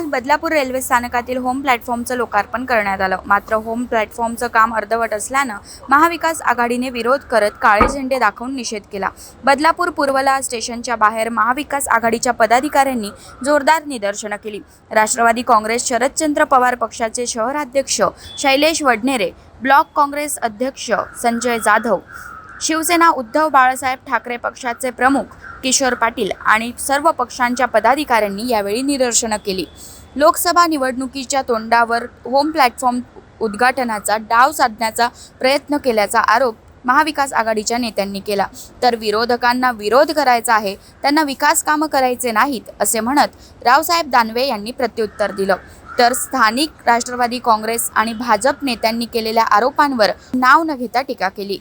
आज बदलापूर रेल्वे स्थानकातील होम प्लॅटफॉर्मचं लोकार्पण करण्यात आलं. मात्र होम प्लॅटफॉर्मचं काम अर्धवट असल्यानं महाविकास आघाडीने विरोध करत काळे झेंडे दाखवून निषेध केला. बदलापूर पूर्वला स्टेशनच्या बाहेर महाविकास आघाडीच्या पदाधिकाऱ्यांनी जोरदार निदर्शनं केली. राष्ट्रवादी काँग्रेस शरदचंद्र पवार पक्षाचे शहराध्यक्ष शैलेश वडनेरे ब्लॉक काँग्रेस अध्यक्ष संजय जाधव शिवसेना उद्धव बाळासाहेब ठाकरे पक्षाचे प्रमुख किशोर पाटील आणि सर्व पक्षांच्या पदाधिकाऱ्यांनी यावेळी निदर्शनं केली. लोकसभा निवडणुकीच्या तोंडावर होम प्लॅटफॉर्म उद्घाटनाचा डाव साधण्याचा प्रयत्न केल्याचा आरोप महाविकास आघाडीच्या नेत्यांनी केला. तर विरोधकांना विरोध करायचा आहे त्यांना विकास कामं करायचे नाहीत असे म्हणत रावसाहेब दानवे यांनी प्रत्युत्तर दिलं. तर स्थानिक राष्ट्रवादी काँग्रेस आणि भाजप नेत्यांनी केलेल्या आरोपांवर नाव न घेता टीका केली.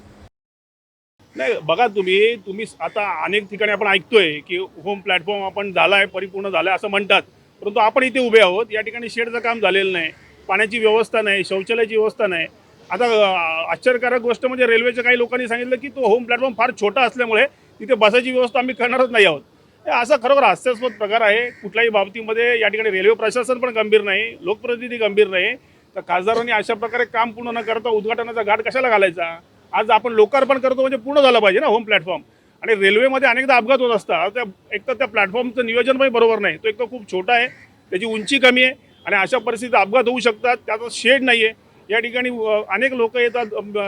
नाही बघा तुम्ही तुम्ही आता अनेक ठिकाणी आपण ऐकतोय की होम प्लॅटफॉर्म आपण झालाय परिपूर्ण झालाय असं म्हणतात. परंतु आपण इथे उभे आहोत. या ठिकाणी शेडचं काम झालेलं नाही. पाण्याची व्यवस्था नाही शौचालयाची व्यवस्था नाही. आता आश्चर्यकारक गोष्ट म्हणजे रेल्वेच्या काही लोकांनी सांगितलं की तो होम प्लॅटफॉर्म फार छोटा असल्यामुळे तिथे बसायची व्यवस्था आम्ही करणारच नाही आहोत. असा खरोखर हास्यास्पद प्रकार आहे. कुठल्याही बाबतीमध्ये या ठिकाणी रेल्वे प्रशासन पण गंभीर नाही लोकप्रतिनिधी गंभीर नाही. तर खासदारांनी अशा प्रकारे काम पूर्ण न करता उद्घाटनाचा घाट कशाला घालायचा? आज आपण लोकार्पण करतो म्हणजे पूर्ण झालं पाहिजे ना होम प्लॅटफॉर्म आणि रेल्वेमध्ये अनेकदा अपघात होत असतात. त्या एक तर त्या प्लॅटफॉर्मचं नियोजन पण बरोबर नाही. तो एक तर खूप छोटा आहे. त्याची उंची कमी आहे. आणि अशा परिस्थितीत अपघात होऊ शकतात. त्याचा शेड नाही आहे या ठिकाणी अनेक लोक येतात.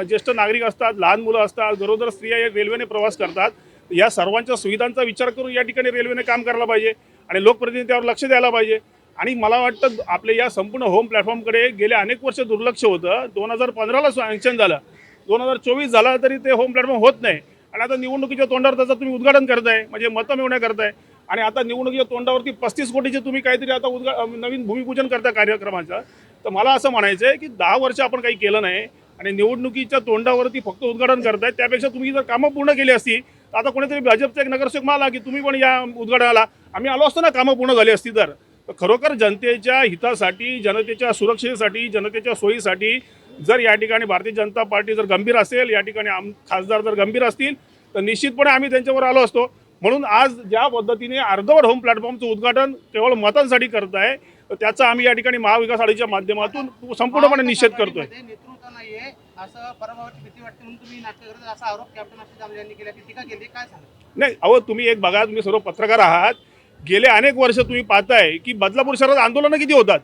ज्येष्ठ नागरिक असतात. लहान मुलं असतात. गरोदर स्त्रिया या रेल्वेने प्रवास करतात. या सर्वांच्या सुविधांचा विचार करून या ठिकाणी रेल्वेने काम करायला पाहिजे. आणि लोकप्रतिनिधी त्यावर लक्ष द्यायला पाहिजे. आणि मला वाटतं आपले या संपूर्ण होम प्लॅटफॉर्मकडे गेल्या अनेक वर्ष दुर्लक्ष होतं. दोन हजार पंधराला सँक्शन झालं. दोन हजार चोवीस झाला तरी ते होम प्लॅटफॉर्म होत नाही. आणि आता निवडणुकीच्या तोंडावर त्याचं तुम्ही उद्घाटन करताय म्हणजे मतं मिळवण्या करताय. आणि आता निवडणुकीच्या तोंडावरती पस्तीस कोटीचे तुम्ही काहीतरी आता उद्घा नवीन भूमिपूजन करता कार्यक्रमाचं. तर मला असं म्हणायचं आहे की दहा वर्ष आपण काही केलं नाही आणि निवडणुकीच्या तोंडावरती फक्त उद्घाटन करताय त्यापेक्षा तुम्ही जर कामं पूर्ण केली असती तर आता कोणीतरी भाजपचा एक नगरसेवक मला की तुम्ही पण या उद्घाटनाला. आम्ही आलो असतो ना कामं पूर्ण झाली असती तर. खरोखर जनतेच्या हितासाठी जनतेच्या सुरक्षेसाठी जनतेच्या सोयीसाठी जर या ठिकाणी भारतीय जनता पार्टी जर गंभीर असेल या ठिकाणी आम खासदार जर गंभीर असतील तर निश्चितपणे आम्ही त्यांच्यावर आलो असतो. म्हणून आज ज्या पद्धतीने अर्धवट होम प्लॅटफॉर्मचं उद्घाटन केवळ मतांसाठी करताय तर त्याचा आम्ही या ठिकाणी महाविकास आघाडीच्या माध्यमातून संपूर्णपणे निषेध करतोय. करत नाही अहो तुम्ही एक बघा तुम्ही सर्व पत्रकार आहात. गेले अनेक वर्ष तुम्ही पाहताय की बदलापूर शहरात आंदोलनं किती होतात?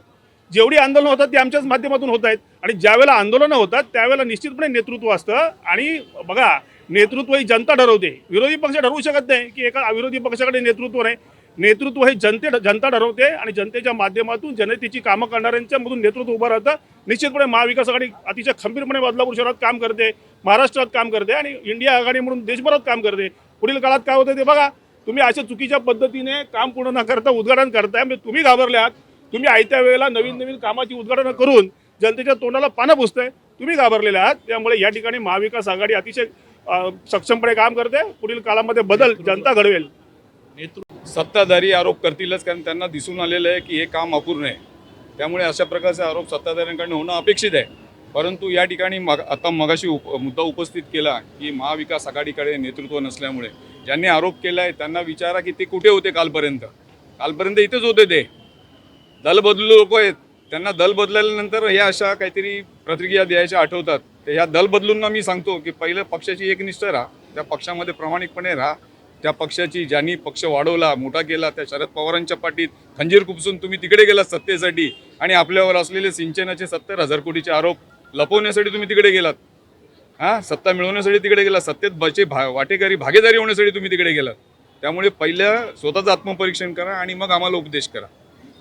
जेवढी आंदोलनं होतात ती आमच्याच माध्यमातून होत आहेत. आणि ज्यावेळेला आंदोलनं होतात त्यावेळेला निश्चितपणे नेतृत्व असतं. आणि बघा नेतृत्व ही जनता ठरवते. विरोधी पक्ष ठरवू शकत नाही की एका विरोधी पक्षाकडे नेतृत्व नाही. नेतृत्व हे जनते जनता ठरवते आणि जनतेच्या माध्यमातून जनतेची कामं करणाऱ्यांच्या मधून नेतृत्व उभं राहतं. निश्चितपणे महाविकास आघाडी अतिशय खंबीरपणे बदलापूर शहरात काम करते महाराष्ट्रात काम करते आणि इंडिया आघाडी म्हणून देशभरात काम करते. पुढील काळात काय होतं ते बघा. तुम्ही अशा चुकीच्या पद्धतीने काम पूर्ण न करता उद्घाटन करताय म्हणजे तुम्ही घाबरले आहात तुम्ही आयत्या वेळेला नवीन नवीन कामाची उद्घाटनं करून जनतेच्या तोंडाला पानं पुसताय तुम्ही घाबरलेले आहात त्यामुळे या ठिकाणी महाविकास आघाडी अतिशय सक्षमपणे काम करते. पुढील काळामध्ये बदल जनता घडवेल. सत्ताधारी आरोप करतीलच कारण त्यांना दिसून आलेलं आहे की हे काम अपूर्ण आहे. त्यामुळे अशा प्रकारचे आरोप सत्ताधाऱ्यांकडनं होणं अपेक्षित आहे. परंतु या ठिकाणी मग आता मगाशी उप मुद्दा उपस्थित केला की महाविकास आघाडीकडे नेतृत्व नसल्यामुळे ज्यांनी आरोप केला आहे त्यांना विचारा की ते कुठे होते कालपर्यंत. कालपर्यंत इथेच होते ते. दल बदलू लोक आहेत. त्यांना दल बदलल्यानंतर ह्या अशा काहीतरी प्रतिक्रिया द्यायच्या आठवतात. तर ह्या दल बदलूंना मी सांगतो की पहिलं पक्षाची एकनिष्ठ राहा. त्या पक्षामध्ये प्रामाणिकपणे राहा. त्या पक्षाची ज्यांनी पक्ष वाढवला मोठा केला त्या शरद पवारांच्या पाठीत खंजीर खुपसून तुम्ही तिकडे गेलात सत्तेसाठी आणि आपल्यावर असलेले सिंचनाचे सत्तर हजार कोटीचे आरोप लपवण्यासाठी तुम्ही तिकडे गेलात. हां सत्ता मिळवण्यासाठी तिकडे गेला. सत्तेत बचे भा वाटेकरी भागीदारी होण्यासाठी तुम्ही तिकडे गेलात त्यामुळे पहिल्या स्वतःचं आत्मपरीक्षण करा आणि मग आम्हाला उपदेश करा.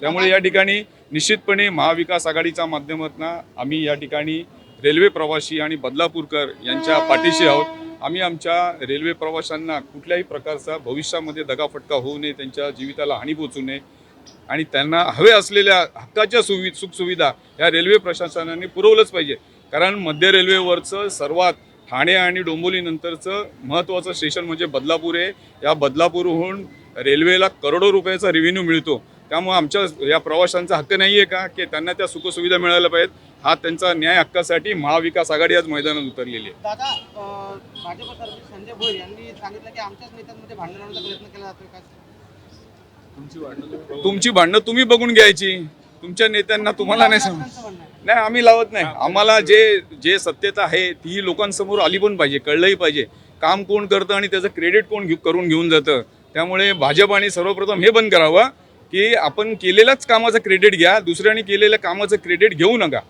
त्यामुळे या ठिकाणी निश्चितपणे महाविकास आघाडीच्या माध्यमातून आम्ही या ठिकाणी रेल्वे प्रवासी आणि बदलापूरकर यांच्या पाठीशी आहोत. आम्ही आमच्या रेल्वे प्रवाशांना कुठल्याही प्रकारचा भविष्यामध्ये दगाफटका होऊ नये त्यांच्या जीविताला हानी पोचू नये आणि त्यांना हवे असलेल्या हक्काच्या सुवि सुखसुविधा या रेल्वे प्रशासनाने पुरवलंच पाहिजे. कारण मध्य रेल्वेवरचं सर्वात ठाणे आणि डोंबिवलीनंतरचं महत्त्वाचं स्टेशन म्हणजे बदलापूर आहे. या बदलापूरहून रेल्वेला करोडो रुपयाचा रेव्हेन्यू मिळतो. त्यामुळे आमच्या या प्रवाशांचा हक्क नाही आहे का? की त्यांना त्या सुखसुविधा मिळायला पाहिजेत. हा त्यांचा न्याय हक्कासाठी महाविकास आघाडी आज मैदानात उतरलेली आहे. दादा भाजप संजय भोईर यांनी सांगितलं की आमच्याच नेत्यांमध्ये भांडण प्रयत्न केला जातोय काय तुमची भांडणं तुम्ही बघून घ्यायची. तुमच्या नेत्यांना तुम्हाला नाही सांग नाही आम्ही लावत नाही. आम्हाला जे जे सत्यता आहे ती लोकांसमोर आली पण पाहिजे कळलंही पाहिजे. काम कोण करतं आणि त्याचं क्रेडिट कोण घेऊ करून घेऊन जातं. त्यामुळे भाजप आणि सर्वप्रथम हे बंद करावं की आपण केलेल्याच कामाचं क्रेडिट घ्या दुसऱ्याने केलेल्या कामाचं क्रेडिट घेऊ नका.